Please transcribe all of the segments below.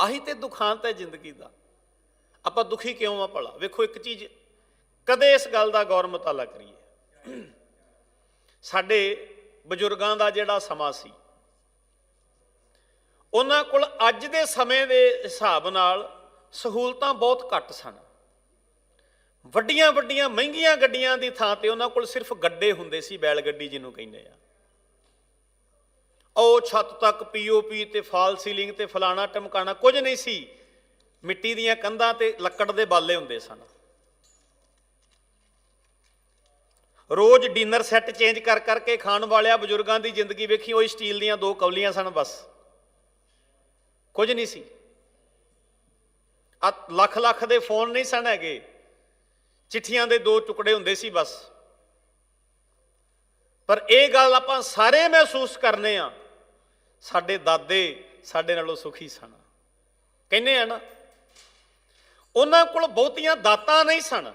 ਆਹੀ ਤੇ ਦੁਖਾਂਤ ਹੈ ਜ਼ਿੰਦਗੀ ਦਾ। ਆਪਾਂ ਦੁਖੀ ਕਿਉਂ ਆ ਭਲਾ? ਵੇਖੋ ਇੱਕ ਚੀਜ਼, ਕਦੇ ਇਸ ਗੱਲ ਦਾ ਗੌਰ ਮਤਾਲਾ ਕਰੀਏ। ਸਾਡੇ ਬਜ਼ੁਰਗਾਂ ਦਾ ਜਿਹੜਾ ਸਮਾਂ ਸੀ, ਉਹਨਾਂ ਕੋਲ ਅੱਜ ਦੇ ਸਮੇਂ ਦੇ ਹਿਸਾਬ ਨਾਲ ਸਹੂਲਤਾਂ ਬਹੁਤ ਘੱਟ ਸਨ। ਵੱਡੀਆਂ ਵੱਡੀਆਂ ਮਹਿੰਗੀਆਂ ਗੱਡੀਆਂ ਦੀ ਥਾਂ ਤੇ ਉਹਨਾਂ ਕੋਲ ਸਿਰਫ ਗੱਡੇ ਹੁੰਦੇ ਸੀ, ਬੈਲ ਗੱਡੀ ਜਿਹਨੂੰ ਕਹਿੰਦੇ ਆ। ਉਹ ਛੱਤ ਤੱਕ ਪੀਓਪੀ ਤੇ ਫਾਲ ਸੀਲਿੰਗ ਤੇ ਫਲਾਣਾ ਟਮਕਾਣਾ, ਕੁਝ ਨਹੀਂ ਸੀ। ਮਿੱਟੀ ਦੀਆਂ ਕੰਧਾਂ ਤੇ ਲੱਕੜ ਦੇ ਬਾਲੇ ਹੁੰਦੇ ਸਨ। ਰੋਜ਼ ਡਿਨਰ ਸੈੱਟ ਚੇਂਜ ਕਰ ਕਰਕੇ ਖਾਣ ਵਾਲਿਆਂ ਬਜ਼ੁਰਗਾਂ ਦੀ ਜ਼ਿੰਦਗੀ ਵੇਖੀ, ਉਹ ਸਟੀਲ ਦੀਆਂ ਦੋ ਕੌਲੀਆਂ ਸਨ ਬਸ। ਕੁਝ ਨਹੀਂ ਸੀ। ਆ ਲੱਖ ਲੱਖ ਦੇ ਫੋਨ ਨਹੀਂ ਸਨ ਹੈਗੇ। ਚਿੱਠੀਆਂ ਦੇ ਦੋ ਟੁਕੜੇ ਹੁੰਦੇ ਸੀ ਬਸ। ਪਰ ਇਹ ਗੱਲ ਆਪਾਂ ਸਾਰੇ ਮਹਿਸੂਸ ਕਰਨੇ ਆ, ਸਾਡੇ ਦਾਦੇ ਸਾਡੇ ਨਾਲੋਂ ਸੁਖੀ ਸਨ। ਕਹਿੰਦੇ ਆ ਨਾ, ਉਹਨਾਂ ਕੋਲ ਬਹੁਤੀਆਂ ਦਾਤਾਂ ਨਹੀਂ ਸਨ,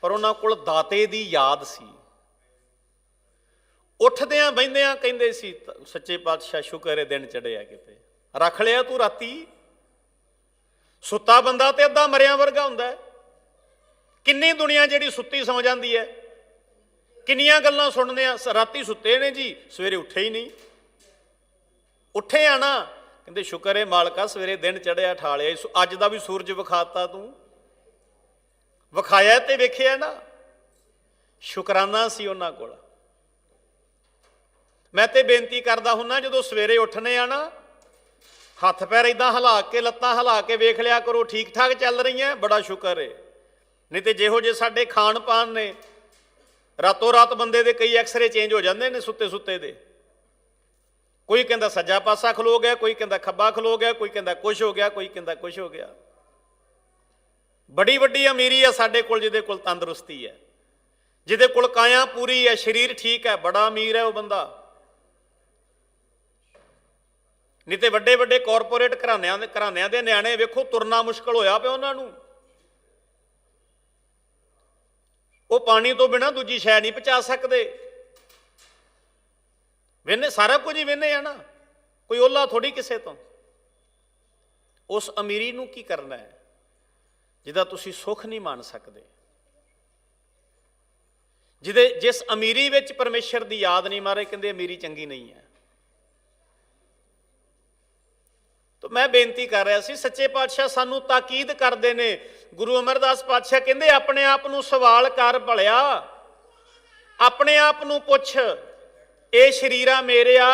ਪਰ ਉਹਨਾਂ ਕੋਲ ਦਾਤੇ ਦੀ ਯਾਦ ਸੀ। ਉੱਠਦਿਆਂ ਬੈੰਦਿਆਂ ਕਹਿੰਦੇ ਸੀ, ਸੱਚੇ ਪਾਤਸ਼ਾਹ ਸ਼ੁਕਰ ਹੈ ਦਿਨ ਚੜਿਆ ਕਿਤੇ। ਰੱਖ ਲਿਆ ਤੂੰ ਰਾਤੀ। ਸੁੱਤਾ ਬੰਦਾ ਤੇ ਅੱਧਾ ਮਰਿਆ ਵਰਗਾ ਹੁੰਦਾ ਕਿੰਨੀ ਦੁਨੀਆ ਜਿਹੜੀ ਸੁੱਤੀ ਸੌ ਜਾਂਦੀ ਹੈ। ਕਿੰਨੀਆਂ ਗੱਲਾਂ ਸੁਣਦੇ ਆ? ਰਾਤੀ ਸੁੱਤੇ ਨੇ ਜੀ, ਸਵੇਰੇ ਉੱਠੇ ਹੀ ਨਹੀਂ। ਉੱਠੇ ਆ ਨਾ, ਕਹਿੰਦੇ ਸ਼ੁਕਰ ਹੈ ਮਾਲਕਾ, ਸਵੇਰੇ ਦਿਨ ਚੜਿਆ ਠਾਲਿਆ। ਈ। ਅੱਜ ਦਾ ਵੀ ਸੂਰਜ ਵਿਖਾਤਾ ਤੂੰ। ਵਿਖਾਇਆ ਤੇ ਵੇਖਿਆ ਨਾ। ਸ਼ੁਕਰਾਨਾ ਸੀ ਉਹਨਾਂ ਕੋਲ। ਮੈਂ ਤੇ ਬੇਨਤੀ ਕਰਦਾ ਹੁੰਨਾ, ਜਦੋਂ ਸਵੇਰੇ ਉੱਠਨੇ ਆ ਨਾ, ਹੱਥ ਪੈਰ ਇਦਾਂ ਹਿਲਾ ਕੇ, ਲੱਤਾਂ ਹਿਲਾ ਕੇ ਵੇਖ ਲਿਆ ਕਰੋ ਠੀਕ ਠਾਕ ਚੱਲ ਰਹੀਆਂ, ਬੜਾ ਸ਼ੁਕਰ ਹੈ ਨਹੀਂ ਤੇ ਜਿਹੋ ਜੇ ਸਾਡੇ ਖਾਣ ਪਾਨ ਨੇ ਰਾਤੋਂ ਰਾਤ ਬੰਦੇ ਦੇ ਕਈ ਐਕਸਰੇ ਚੇਂਜ ਹੋ ਜਾਂਦੇ ਨੇ ਸੁੱਤੇ ਸੁੱਤੇ ਦੇ। ਕੋਈ ਕਹਿੰਦਾ ਸੱਜਾ ਪਾਸਾ ਖਲੋ ਗਿਆ, ਕੋਈ ਕਹਿੰਦਾ ਖੱਬਾ ਖਲੋ ਗਿਆ, ਕੋਈ ਕਹਿੰਦਾ ਕੁਛ ਹੋ ਗਿਆ, ਕੋਈ ਕਹਿੰਦਾ ਕੁਛ ਹੋ ਗਿਆ। ਬੜੀ ਵੱਡੀ ਅਮੀਰੀ ਹੈ ਸਾਡੇ ਕੋਲ, ਜਿਹਦੇ ਕੋਲ ਤੰਦਰੁਸਤੀ ਹੈ। ਜਿਹਦੇ ਕੋਲ ਕਾਇਆ ਪੂਰੀ ਹੈ, ਸਰੀਰ ਠੀਕ ਹੈ, ਬੜਾ ਅਮੀਰ ਹੈ ਉਹ ਬੰਦਾ। ਨਹੀਂ ਤੇ ਵੱਡੇ ਵੱਡੇ ਕਾਰਪੋਰੇਟ ਘਰਾਣਿਆਂ ਦੇ ਘਰਾਣਿਆਂ ਦੇ ਨਿਆਣੇ ਵੇਖੋ, ਤੁਰਨਾ ਮੁਸ਼ਕਲ ਹੋਇਆ ਪਿਆ ਉਹਨਾਂ ਨੂੰ। ਉਹ ਪਾਣੀ ਤੋਂ ਬਿਨਾ ਦੂਜੀ ਸ਼ੈ ਨਹੀਂ ਪਚਾ ਸਕਦੇ। ਵੇਨੇ ਸਾਰਾ ਕੁਝ ਹੀ ਵੇਨੇ ਆ ਨਾ। ਕੋਈ ਓਲਾ ਥੋੜੀ ਕਿਸੇ ਤੋਂ। ਉਸ ਅਮੀਰੀ ਨੂੰ ਕੀ ਕਰਨਾ ਹੈ? ਜਿਹਦਾ ਤੁਸੀਂ ਸੁੱਖ ਨਹੀਂ ਮੰਨ ਸਕਦੇ। ਜਿਹਦੇ, ਜਿਸ ਅਮੀਰੀ ਵਿੱਚ ਪਰਮੇਸ਼ਰ ਦੀ ਯਾਦ ਨਹੀਂ ਮਾਰੇ, ਕਹਿੰਦੇ ਅਮੀਰੀ ਚੰਗੀ ਨਹੀਂ ਹੈ। ਤਾਂ ਮੈਂ ਬੇਨਤੀ ਕਰ ਰਿਹਾ ਸੀ, ਸੱਚੇ ਪਾਤਸ਼ਾਹ ਸਾਨੂੰ ਤਾਕੀਦ ਕਰਦੇ ਨੇ। ਗੁਰੂ ਅਮਰਦਾਸ ਪਾਤਸ਼ਾਹ ਕਹਿੰਦੇ, ਆਪਣੇ ਆਪ ਨੂੰ ਸਵਾਲ ਕਰ ਭਲਿਆ। ਆਪਣੇ ਆਪ ਨੂੰ ਪੁੱਛ, ਇਹ ਸ਼ਰੀਰਾ ਮੇਰਿਆ,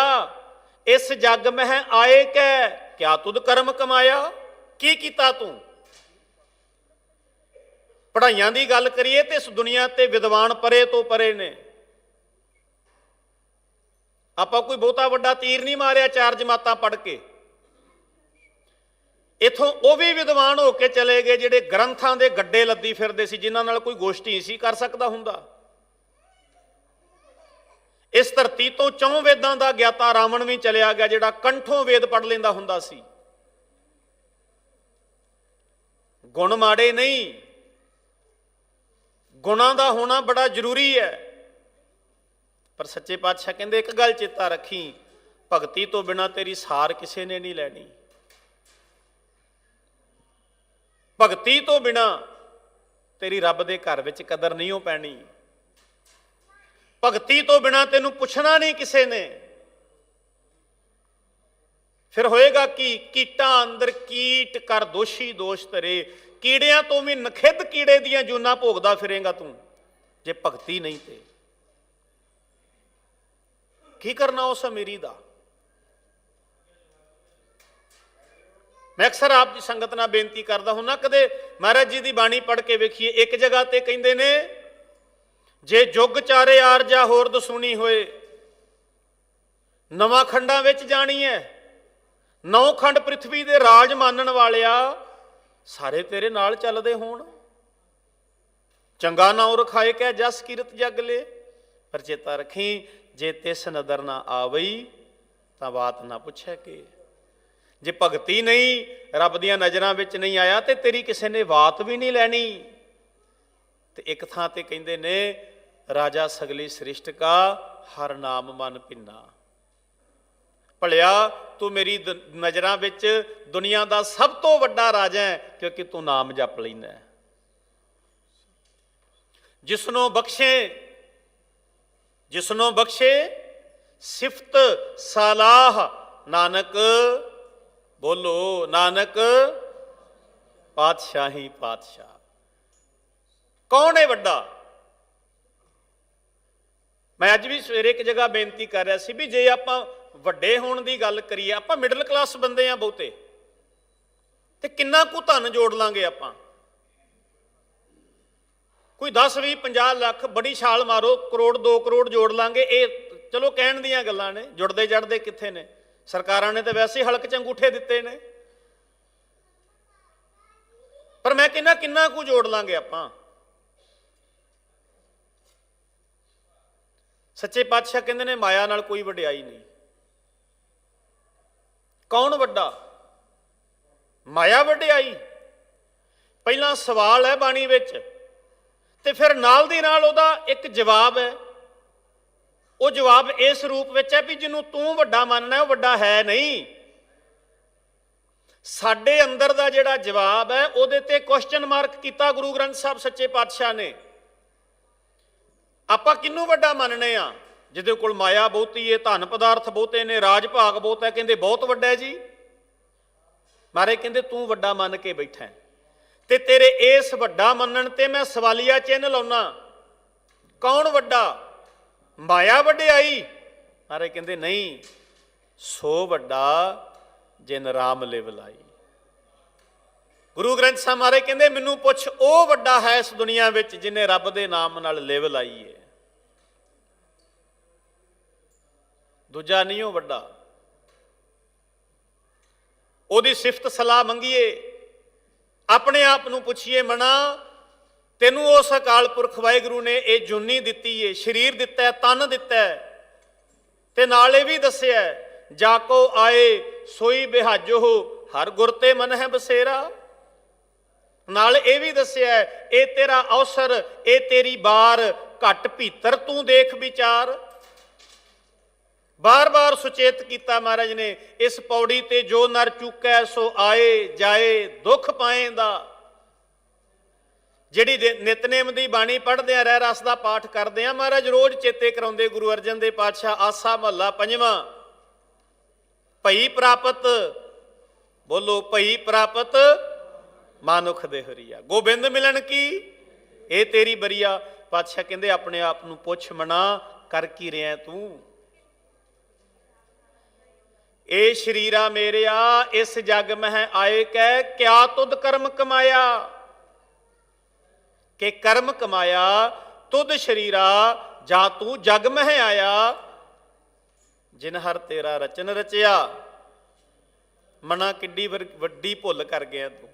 ਇਸ ਜੱਗ ਮਹਿ ਆਏ ਕੈ, ਕਿਆ ਤੁਧ ਕਰਮ ਕਮਾਇਆ? ਕੀ ਕੀਤਾ ਤੂੰ? ਪੜਾਈਆਂ ਦੀ ਗੱਲ ਕਰੀਏ ਤੇ ਇਸ ਦੁਨੀਆ ਤੇ ਵਿਦਵਾਨ ਪਰੇ ਤੋਂ ਪਰੇ ਨੇ। ਆਪਾਂ ਕੋਈ ਬਹੁਤਾ ਵੱਡਾ ਤੀਰ ਨਹੀਂ ਮਾਰਿਆ ਚਾਰ ਜਮਾਤਾਂ ਪੜ ਕੇ। ਇਥੋਂ ਉਹ ਵੀ ਵਿਦਵਾਨ ਹੋ ਕੇ ਚਲੇ ਗਏ ਜਿਹੜੇ ਗ੍ਰੰਥਾਂ ਦੇ ਗੱਡੇ ਲੱਦੀ ਫਿਰਦੇ ਸੀ, ਜਿਨ੍ਹਾਂ ਨਾਲ ਕੋਈ ਗੋਸ਼ਟੀ ਸੀ ਕਰ ਸਕਦਾ ਹੁੰਦਾ। ਇਸ ਧਰਤੀ ਤੋਂ ਚੌਂ ਵੇਦਾਂ ਦਾ ਗਿਆਤਾ ਰਾਵਣ ਵੀ ਚਲਿਆ ਗਿਆ, ਜਿਹੜਾ ਕੰਠੋਂ ਵੇਦ ਪੜ ਲੈਂਦਾ ਹੁੰਦਾ ਸੀ। ਗੁਣ ਮਾੜੇ ਨਹੀਂ। ਗੁਣਾਂ ਦਾ ਹੋਣਾ ਬੜਾ ਜ਼ਰੂਰੀ ਹੈ। ਪਰ ਸੱਚੇ ਪਾਤਸ਼ਾਹ ਕਹਿੰਦੇ, ਇੱਕ ਗੱਲ ਚੇਤਾ ਰੱਖੀ, ਭਗਤੀ ਤੋਂ ਬਿਨਾ ਤੇਰੀ ਸਾਰ ਕਿਸੇ ਨੇ ਨਹੀਂ ਲੈਣੀ। ਭਗਤੀ ਤੋਂ ਬਿਨਾ ਤੇਰੀ ਰੱਬ ਦੇ ਘਰ ਵਿੱਚ ਕਦਰ ਨਹੀਂ ਹੋ ਪੈਣੀ। ਭਗਤੀ ਤੋਂ ਬਿਨਾ ਤੈਨੂੰ ਪੁੱਛਣਾ ਨਹੀਂ ਕਿਸੇ ਨੇ। ਫਿਰ ਹੋਏਗਾ ਕਿ? ਕੀਟਾਂ ਅੰਦਰ ਕੀਟ ਕਰ ਦੋਸ਼ੀ ਦੋਸ਼ ਤਰੇ ਕੀੜਿਆਂ ਤੋਂ ਵੀ ਨਖਿੱਧ ਕੀੜੇ ਦੀਆਂ ਜੂਨਾਂ ਭੋਗਦਾ ਫਿਰੇਗਾ ਤੂੰ, ਜੇ ਭਗਤੀ ਨਹੀਂ ਤੇ। ਕੀ ਕਰਨਾ ਉਸ ਅਮੀਰੀ ਦਾ? ਮੈਂ ਅਕਸਰ ਆਪ ਦੀ ਸੰਗਤ ਨਾਲ ਬੇਨਤੀ ਕਰਦਾ ਹੁੰਨਾ, ਕਦੇ ਮਹਾਰਾਜ ਜੀ ਦੀ ਬਾਣੀ ਪੜ੍ਹ ਕੇ ਵੇਖੀਏ, ਇੱਕ ਜਗ੍ਹਾ ਤੇ ਕਹਿੰਦੇ ਨੇ, ਜੇ ਜੁਗ ਚਾਰੇ ਆਰ ਆਰਜਾ ਹੋਰ ਦਸੂਣੀ ਹੋਏ, ਨਵਾਂ ਖੰਡਾਂ ਵਿੱਚ ਜਾਣੀ ਹੈ ਨੌ ਖੰਡ ਪ੍ਰithvi ਦੇ ਰਾਜ ਮਾਨਣ ਵਾਲਿਆ, ਸਾਰੇ ਤੇਰੇ ਨਾਲ ਚੱਲਦੇ ਹੋਣ। ਚੰਗਾ ਨਾਉ ਰਖਾਏ ਕਹਿ ਜਸ ਕੀਰਤ ਜਗ ਲੈ, ਪਰ ਚੇਤਾ ਰੱਖੀ, ਜੇ ਤਿਸ ਨਦਰ ਨਾ ਆਵਈ, ਤਾਂ ਬਾਤ ਨਾ ਪੁੱਛੈ ਕੇ। ਜੇ ਭਗਤੀ ਨਹੀਂ, ਰੱਬ ਦੀਆਂ ਨਜ਼ਰਾਂ ਵਿੱਚ ਨਹੀਂ ਆਇਆ ਤੇ ਤੇਰੀ ਕਿਸੇ ਨੇ ਬਾਤ ਵੀ ਨਹੀਂ ਲੈਣੀ। ਤੇ ਇੱਕ ਥਾਂ ਤੇ ਕਹਿੰਦੇ ਨੇ, ਰਾਜਾ ਸਗਲੀ ਸ੍ਰਿਸ਼ਟ ਕਾ ਹਰ ਨਾਮ ਮਨ ਪਿੰਨਾ ਭਲਿਆ, ਤੂੰ ਮੇਰੀ ਨਜ਼ਰਾਂ ਵਿੱਚ ਦੁਨੀਆ ਦਾ ਸਭ ਤੋਂ ਵੱਡਾ ਰਾਜਾ ਹੈ, ਕਿਉਂਕਿ ਤੂੰ ਨਾਮ ਜਪ ਲੈਂਦਾ ਹੈ। ਜਿਸਨੂੰ ਬਖਸ਼ੇ ਜਿਸਨੂੰ ਬਖਸ਼ੇ, ਸਿਫਤ ਸਲਾਹ ਨਾਨਕ ਬੋਲੋ, ਨਾਨਕ ਪਾਤਸ਼ਾਹੀ ਪਾਤਸ਼ਾਹ। ਕੌਣ ਹੈ ਵੱਡਾ? ਮੈਂ ਅੱਜ ਵੀ ਸਵੇਰੇ ਇੱਕ ਜਗ੍ਹਾ ਬੇਨਤੀ ਕਰ ਰਿਹਾ ਸੀ ਵੀ ਜੇ ਆਪਾਂ ਵੱਡੇ ਹੋਣ ਦੀ ਗੱਲ ਕਰੀਏ, ਆਪਾਂ ਮਿਡਲ ਕਲਾਸ ਬੰਦੇ ਆ ਬਹੁਤੇ। ਤੇ ਕਿੰਨਾ ਕੁ ਧਨ ਜੋੜ ਲਾਂਗੇ ਆਪਾਂ? ਕੋਈ 10 20 50 ਲੱਖ ਬੜੀ ਛਾਲ ਮਾਰੋ, ਕਰੋੜ 2 ਕਰੋੜ ਜੋੜ ਲਾਂਗੇ। ਇਹ ਚਲੋ ਕਹਿਣ ਦੀਆਂ ਗੱਲਾਂ ਨੇ ਜੁੜਦੇ ਜੜਦੇ ਕਿੱਥੇ ਨੇ? ਸਰਕਾਰਾਂ ਨੇ ਤਾਂ ਵੈਸੇ ਹੀ ਹਲਕ ਚ ਅੰਗੂਠੇ ਦਿੱਤੇ ਨੇ। ਪਰ ਮੈਂ ਕਿੰਨਾ ਕਿੰਨਾ ਕੁ ਜੋੜ ਲਾਂਗੇ ਆਪਾਂ। ਸੱਚੇ ਪਾਤਸ਼ਾਹ ਕਹਿੰਦੇ ਨੇ, ਮਾਇਆ ਨਾਲ ਕੋਈ ਵਡਿਆਈ ਨਹੀਂ। ਕੌਣ ਵੱਡਾ? ਮਾਇਆ ਵਡਿਆਈ। ਪਹਿਲਾਂ ਸਵਾਲ ਹੈ ਬਾਣੀ ਵਿੱਚ, ਤੇ ਫਿਰ ਨਾਲ ਦੀ ਨਾਲ ਉਹਦਾ ਇੱਕ ਜਵਾਬ ਹੈ। ਉਹ ਜਵਾਬ ਇਸ ਰੂਪ ਵਿੱਚ ਹੈ ਵੀ ਜਿਹਨੂੰ ਤੂੰ ਵੱਡਾ ਮੰਨਣਾ ਉਹ ਵੱਡਾ ਹੈ ਨਹੀਂ। ਸਾਡੇ ਅੰਦਰ ਦਾ ਜਿਹੜਾ ਜਵਾਬ ਹੈ, ਉਹਦੇ ਤੇ ਕੁਐਸਚਨ ਮਾਰਕ ਕੀਤਾ ਗੁਰੂ ਗ੍ਰੰਥ ਸਾਹਿਬ ਸੱਚੇ ਪਾਤਸ਼ਾਹ ਨੇ। ਆਪਾਂ ਕਿੰਨੂੰ ਵੱਡਾ ਮੰਨਣੇ ਆ? ਜਿਹਦੇ ਕੋਲ ਮਾਇਆ ਬਹੁਤੀ ਏ, ਧਨ ਪਦਾਰਥ ਬਹੁਤੇ ਨੇ, ਰਾਜ ਭਾਗ ਬਹੁਤ ਹੈ, ਕਹਿੰਦੇ ਬਹੁਤ ਵੱਡਾ ਜੀ। ਮਾਰੇ ਕਹਿੰਦੇ ਤੂੰ ਵੱਡਾ ਮੰਨ ਕੇ ਬੈਠਾ ਹੈ। ਤੇ ਤੇਰੇ ਇਸ ਵੱਡਾ ਮੰਨਣ ਤੇ ਮੈਂ ਸਵਾਲੀਆ ਚਿੰਨ੍ਹ ਲਾਉਣਾ ਕੌਣ ਵੱਡਾ? ਮਾਇਆ ਵਡਿਆਈ। ਮਾਰੇ ਕਹਿੰਦੇ, ਨਹੀਂ, ਸੋ ਵੱਡਾ ਜਿਨ ਰਾਮ ਲਿਵ ਲਾਈ। ਗੁਰੂ ਗ੍ਰੰਥ ਸਾਹਿਬ ਮਾਰੇ ਕਹਿੰਦੇ, ਮੈਨੂੰ ਪੁੱਛ, ਉਹ ਵੱਡਾ ਹੈ ਇਸ ਦੁਨੀਆ ਵਿੱਚ ਜਿਨੇ ਰੱਬ ਦੇ ਨਾਮ ਨਾਲ ਲਿਵ ਲਾਈ ਹੈ ਦੂਜਾ ਨਹੀਂ, ਉਹ ਵੱਡਾ। ਉਹਦੀ ਸਿਫਤ ਸਲਾਹ ਮੰਗੀਏ। ਆਪਣੇ ਆਪ ਨੂੰ ਪੁੱਛੀਏ, ਮਨਾ ਤੈਨੂੰ ਉਸ ਅਕਾਲ ਪੁਰਖ ਵਾਹਿਗੁਰੂ ਨੇ ਇਹ ਜੁਨੀ ਦਿੱਤੀ ਏ, ਸਰੀਰ ਦਿੱਤਾ ਤਨ ਦਿੱਤਾ ਤੇ ਨਾਲ ਇਹ ਵੀ ਦੱਸਿਆ ਜਾ ਕੋ ਆਏ ਸੋਈ ਬਿਹਾਜੋ, ਹਰ ਗੁਰ ਤੇ ਮਨ ਹੈ ਬਸੇਰਾ। ਨਾਲ ਇਹ ਵੀ ਦੱਸਿਆ ਇਹ ਤੇਰਾ ਅਵਸਰ, ਇਹ ਤੇਰੀ ਬਾਰ, ਘਟ ਭੀਤਰ ਤੂੰ ਦੇਖ ਵਿਚਾਰ। ਬਾਰ-ਬਾਰ ਸੁਚੇਤ ਕੀਤਾ ਮਹਾਰਾਜ ਨੇ, ਇਸ ਪੌੜੀ ਤੇ ਜੋ ਨਰ ਚੁੱਕੈ ਸੋ ਆਏ ਜਾਏ ਦੁੱਖ ਪਾਏਂਦਾ ਜਿਹੜੀ ਦੇ- ਨਿਤਨੇਮ ਦੀ ਬਾਣੀ ਪੜ੍ਹਦੇ ਆ, ਰਹਿ ਰਸ ਦਾ ਪਾਠ ਕਰਦੇ ਆ। ਮਹਾਰਾਜ, ਰੋਜ਼ ਚੇਤੇ ਕਰਾਉਂਦੇ ਗੁਰੂ ਅਰਜਨ ਦੇ ਪਾਤਸ਼ਾਹ ਆਸਾ ਮਹੱਲਾ ਪੰਜਵਾਂ। ਭਈ ਪ੍ਰਾਪਤ, ਬੋਲੋ ਭਈ ਪ੍ਰਾਪਤ, ਮਾਨੁਖ ਦੇ ਹਰੀਆ। ਗੋਬਿੰਦ ਮਿਲਣ ਕੀ? ਇਹ ਤੇਰੀ ਬਰੀਆ। ਪਾਤਸ਼ਾਹ ਕਹਿੰਦੇ, ਆਪਣੇ ਆਪ ਨੂੰ ਪੁੱਛ ਮਨਾ, ਕਰ ਕੀ ਰਿਆ ਤੂੰ? ਇਹ ਸ਼ਰੀਰਾ ਮੇਰਿਆ, ਇਸ ਜਗ ਮਹਿ ਆਏ ਕੈ, ਕਿਆ ਤੁਧ ਕਰਮ ਕਮਾਇਆ? ਕਿ ਕਰਮ ਕਮਾਇਆ, ਤੁਧ ਸ਼ਰੀਰਾ, ਜਾਂ ਤੂੰ ਜਗ ਮਹਿ ਆਇਆ। ਜਿਨ ਹਰ ਤੇਰਾ ਰਚਨ ਰਚਿਆ, ਮਨਾ ਕਿੱਡੀ ਵਰ- ਵੱਡੀ ਭੁੱਲ ਕਰ ਗਿਆ ਤੂੰ।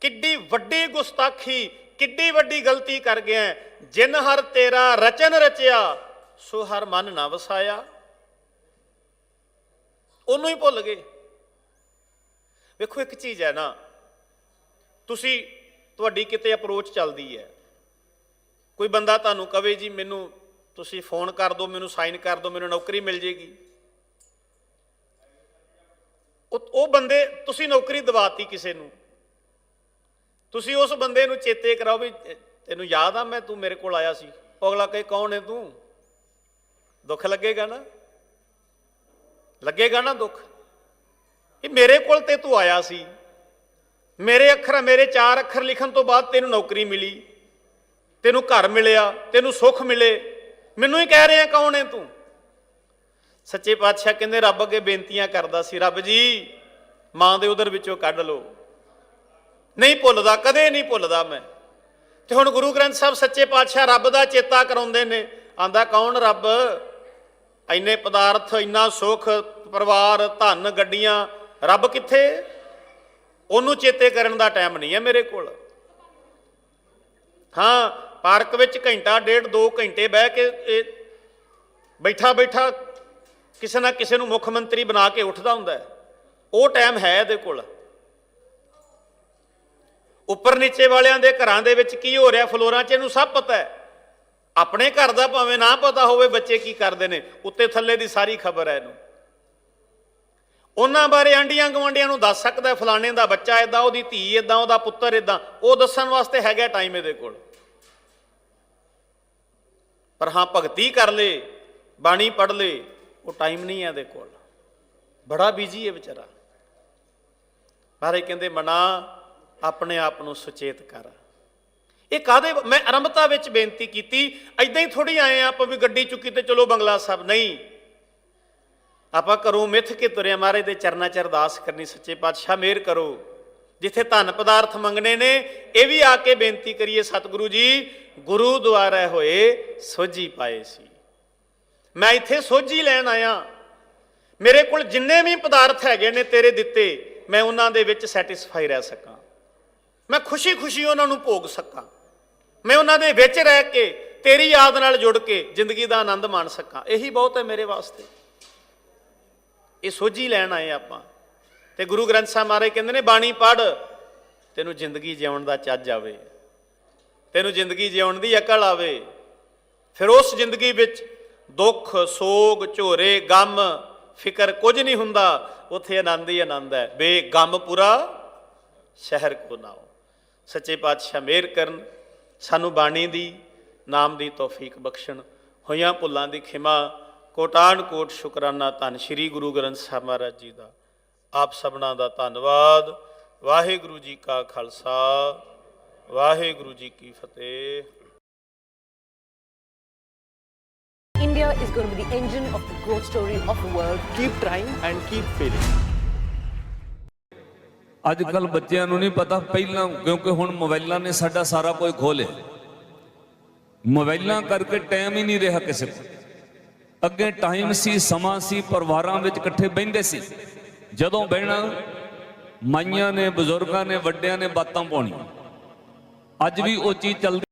ਕਿੱਡੀ ਵੱਡੀ ਗੁਸਤਾਖੀ, ਕਿੱਡੀ ਵੱਡੀ ਗਲਤੀ ਕਰ ਗਿਆ। ਜਿਨ ਹਰ ਤੇਰਾ ਰਚਨ ਰਚਿਆ, ਸੋ ਹਰ ਮਨ ਨਾ ਵਸਾਇਆ। ਉਹਨੂੰ ਹੀ ਭੁੱਲ ਗਏ। ਵੇਖੋ ਇੱਕ ਚੀਜ਼ ਹੈ ਨਾ, ਤੁਸੀਂ ਤੁਹਾਡੀ ਕਿਤੇ ਅਪਰੋਚ ਚੱਲਦੀ ਹੈ। ਕੋਈ ਬੰਦਾ ਤੁਹਾਨੂੰ ਕਵੇ ਜੀ, ਮੈਨੂੰ ਤੁਸੀਂ ਫੋਨ ਕਰ ਦਿਓ, ਮੈਨੂੰ ਸਾਈਨ ਕਰ ਦਿਓ, ਮੈਨੂੰ ਨੌਕਰੀ ਮਿਲ ਜੇਗੀ। ਉਹ ਬੰਦੇ, ਤੁਸੀਂ ਨੌਕਰੀ ਦਿਵਾਤੀ ਕਿਸੇ ਨੂੰ। ਤੁਸੀਂ ਉਸ ਬੰਦੇ ਨੂੰ ਚੇਤੇ ਕਰਾਓ ਵੀ ਤੈਨੂੰ ਯਾਦ ਆ, ਮੈਂ ਤੂੰ ਮੇਰੇ ਕੋਲ ਆਇਆ ਸੀ। ਅਗਲਾ ਕਹੇ, ਕੌਣ ਹੈ ਤੂੰ? ਦੁੱਖ ਲੱਗੇਗਾ ਨਾ? ਲੱਗੇਗਾ ਨਾ ਦੁੱਖ? ਇਹ ਮੇਰੇ ਕੋਲ ਤੇ ਤੂੰ ਆਇਆ ਸੀ। ਮੇਰੇ ਅੱਖਰ, ਮੇਰੇ ਚਾਰ ਅੱਖਰ ਲਿਖਣ ਤੋਂ ਬਾਅਦ ਤੈਨੂੰ ਨੌਕਰੀ ਮਿਲੀ। ਤੈਨੂੰ ਘਰ ਮਿਲਿਆ, ਤੈਨੂੰ ਸੁੱਖ ਮਿਲੇ। ਮੈਨੂੰ ਹੀ ਕਹਿ ਰਿਹਾ, ਕੌਣ ਹੈ ਤੂੰ? ਸੱਚੇ ਪਾਤਸ਼ਾਹ ਕਹਿੰਦੇ, ਰੱਬ ਅੱਗੇ ਬੇਨਤੀਆਂ ਕਰਦਾ ਸੀ, ਰੱਬ ਜੀ, ਮਾਂ ਦੇ ਉਦਰ ਵਿੱਚੋਂ ਕੱਢ ਲਓ। ਨਹੀਂ ਭੁੱਲਦਾ, ਕਦੇ ਨਹੀਂ ਭੁੱਲਦਾ ਮੈਂ। ਤੇ ਹੁਣ ਗੁਰੂ ਗ੍ਰੰਥ ਸਾਹਿਬ ਸੱਚੇ ਪਾਤਸ਼ਾਹ ਰੱਬ ਦਾ ਚੇਤਾ ਕਰਾਉਂਦੇ ਨੇ। ਆਂਦਾ, ਕੌਣ ਰੱਬ? ਇੰਨੇ ਪਦਾਰਥ, ਇੰਨਾ ਸੁੱਖ, ਪਰਿਵਾਰ, ਧਨ, ਗੱਡੀਆਂ, ਰੱਬ ਕਿੱਥੇ? ਉਹਨੂੰ ਚੇਤੇ ਕਰਨ ਦਾ ਟਾਈਮ ਨਹੀਂ ਹੈ ਮੇਰੇ ਕੋਲ। ਹਾਂ, ਪਾਰਕ ਵਿੱਚ ਘੰਟਾ, ਡੇਢ 2 ਘੰਟੇ ਬਹਿ ਕੇ ਇਹ ਬੈਠਾ ਬੈਠਾ ਕਿਸੇ ਨਾ ਕਿਸੇ ਨੂੰ ਮੁੱਖ ਮੰਤਰੀ ਬਣਾ ਕੇ ਉੱਠਦਾ ਹੁੰਦਾ ਹੈ। ਉਹ ਟਾਈਮ ਹੈ ਇਹਦੇ ਕੋਲ। ਉੱਪਰ ਨੀਚੇ ਵਾਲਿਆਂ ਦੇ ਘਰਾਂ ਦੇ ਵਿੱਚ ਕੀ ਹੋ ਰਿਹਾ, ਫਲੋਰਾਂ 'ਚ ਇਹਨੂੰ ਸਭ ਪਤਾ ਹੈ। ਆਪਣੇ ਘਰ ਦਾ ਭਾਵੇਂ ਨਾ ਪਤਾ ਹੋਵੇ, ਬੱਚੇ ਕੀ ਕਰਦੇ ਨੇ, ਉੱਤੇ ਥੱਲੇ ਦੀ ਸਾਰੀ ਖਬਰ ਹੈ ਇਹਨੂੰ। ਉਹਨਾਂ ਬਾਰੇ ਆਂਡੀਆਂ ਗਵਾਂਡੀਆਂ ਨੂੰ ਦੱਸ ਸਕਦਾ ਫਲਾਣੇ ਦਾ ਬੱਚਾ ਇਦਾਂ ਉਹਦੀ ਧੀ ਇਦਾਂ ਉਹਦਾ ਪੁੱਤਰ ਇਦਾਂ ਉਹ ਦੱਸਣ ਵਾਸਤੇ ਹੈਗਾ ਟਾਈਮ ਇਹਦੇ ਕੋਲ। ਪਰ ਹਾਂ, ਭਗਤੀ ਕਰ ਲੇ, ਬਾਣੀ ਪੜ ਲੇ, ਉਹ ਟਾਈਮ ਨਹੀਂ ਹੈ ਇਹਦੇ ਕੋਲ। ਬੜਾ ਬਿਜ਼ੀ ਹੈ ਵਿਚਾਰਾ। ਪਰ ਇਹ ਕਹਿੰਦੇ, ਮਨਾ, ਆਪਣੇ ਆਪ ਨੂੰ ਸੁਚੇਤ ਕਰ। ਇਹ ਕਾਦੇ ਮੈਂ ਆਰੰਭਤਾ ਵਿੱਚ ਬੇਨਤੀ ਕੀਤੀ ਐਦਾਂ ਹੀ ਥੋੜੀ ਆਏ ਆ ਆਪਾਂ ਵੀ ਗੱਡੀ ਚੁੱਕੀ ਤੇ ਚਲੋ ਬੰਗਲਾ ਸਾਹਿਬ। ਨਹੀਂ ਆਪਾਂ ਘਰੋਂ ਮਿੱਥ ਕੇ ਤੁਰਿਆ ਮਹਾਰਾਜ ਦੇ ਚਰਨਾਂ 'ਚ ਅਰਦਾਸ ਕਰਨੀ ਸੱਚੇ ਪਾਤਸ਼ਾਹ, ਮਿਹਰ ਕਰੋ। ਜਿੱਥੇ ਧਨ ਪਦਾਰਥ ਮੰਗਣੇ ਨੇ, ਇਹ ਵੀ ਆ ਕੇ ਬੇਨਤੀ ਕਰੀਏ ਸਤਿਗੁਰੂ ਜੀ, ਗੁਰੂ ਦੁਆਰਾ ਹੋਏ ਸੋਝੀ ਪਾਏ ਸੀ। ਮੈਂ ਇੱਥੇ ਸੋਝੀ ਲੈਣ ਆਇਆ। ਮੇਰੇ ਕੋਲ ਜਿੰਨੇ ਵੀ ਪਦਾਰਥ ਹੈਗੇ ਨੇ ਤੇਰੇ ਦਿੱਤੇ, ਮੈਂ ਉਹਨਾਂ ਦੇ ਵਿੱਚ ਸੈਟੀਸਫਾਈ ਰਹਿ ਸਕਾਂ। ਮੈਂ ਖੁਸ਼ੀ-ਖੁਸ਼ੀ ਉਹਨਾਂ ਨੂੰ ਭੋਗ ਸਕਾਂ। ਮੈਂ ਉਹਨਾਂ ਦੇ ਵਿੱਚ ਰਹਿ ਕੇ, ਤੇਰੀ ਯਾਦ ਨਾਲ ਜੁੜ ਕੇ ਜ਼ਿੰਦਗੀ ਦਾ ਆਨੰਦ ਮਾਣ ਸਕਾਂ। ਇਹੀ ਬਹੁਤ ਹੈ ਮੇਰੇ ਵਾਸਤੇ। ਇਹ ਸੋਝੀ ਲੈਣ ਆਏ ਆਪਾਂ। ਤੇ ਗੁਰੂ ਗ੍ਰੰਥ ਸਾਹਿਬ ਮਹਾਰਾਜ ਕਹਿੰਦੇ ਨੇ, ਬਾਣੀ ਪੜ ਤੈਨੂੰ ਜ਼ਿੰਦਗੀ ਜਿਉਣ ਦਾ ਚੱਜ ਆਵੇ। ਤੈਨੂੰ ਜ਼ਿੰਦਗੀ ਜਿਉਣ ਦੀ ਅਕਲ ਆਵੇ। ਫਿਰ ਉਸ ਜ਼ਿੰਦਗੀ ਵਿੱਚ ਦੁੱਖ, ਸੋਗ, ਝੋਰੇ, ਗਮ, ਫਿਕਰ ਕੁਝ ਨਹੀਂ ਹੁੰਦਾ। ਉੱਥੇ ਆਨੰਦ ਹੀ ਆਨੰਦ ਹੈ। ਬੇਗਮ ਪੂਰਾ ਸ਼ਹਿਰ ਕੋ ਨਾਓ ਸੱਚੇ ਪਾਤਸ਼ਾਹ ਮਿਹਰ ਕਰਨ, ਸਾਨੂੰ ਬਾਣੀ ਦੀ, ਨਾਮ ਦੀ ਤੌਫੀਕ ਬਖਸ਼ਣ। ਹੋਈਆਂ ਭੁੱਲਾਂ ਦੀ ਖਿਮਾ ਕੋਟਾਨ ਕੋਟ ਸ਼ੁਕਰਾਨਾ ਧੰਨ ਸ੍ਰੀ ਗੁਰੂ ਗ੍ਰੰਥ ਸਾਹਿਬ ਮਹਾਰਾਜ ਜੀ ਦਾ। ਆਪ ਸਭਨਾਂ ਦਾ ਧੰਨਵਾਦ। ਵਾਹਿਗੁਰੂ ਜੀ ਕਾ ਖਾਲਸਾ। ਵਾਹਿਗੁਰੂ ਜੀ ਕੀ ਫਤਿਹ। India is going to be the engine of the growth story of the world. keep trying and keep failing. ਅੱਜ ਕੱਲ ਬੱਚਿਆਂ ਨੂੰ ਨਹੀਂ ਪਤਾ ਪਹਿਲਾਂ ਕਿਉਂਕਿ ਹੁਣ ਮੋਬਾਈਲਾਂ ਨੇ ਸਾਡਾ ਸਾਰਾ ਕੁਝ ਖੋਹ ਲਿਆ। ਮੋਬਾਈਲਾਂ ਕਰਕੇ ਟਾਈਮ ਹੀ ਨਹੀਂ ਰਿਹਾ ਕਿਸੇ ਕੋਲ। ਅੱਗੇ ਟਾਈਮ ਸੀ, ਸਮਾਂ ਸੀ, ਪਰਿਵਾਰਾਂ ਵਿੱਚ ਇਕੱਠੇ ਬਹਿੰਦੇ ਸੀ। ਜਦੋਂ ਬਹਿਣਾ, ਮਾਈਆਂ ਨੇ, ਬਜ਼ੁਰਗਾਂ ਨੇ, ਵੱਡਿਆਂ ਨੇ ਬਾਤਾਂ ਪਾਉਣੀਆਂ। ਅੱਜ ਵੀ ਉਹ ਚੀਜ਼ ਚੱਲਦੀ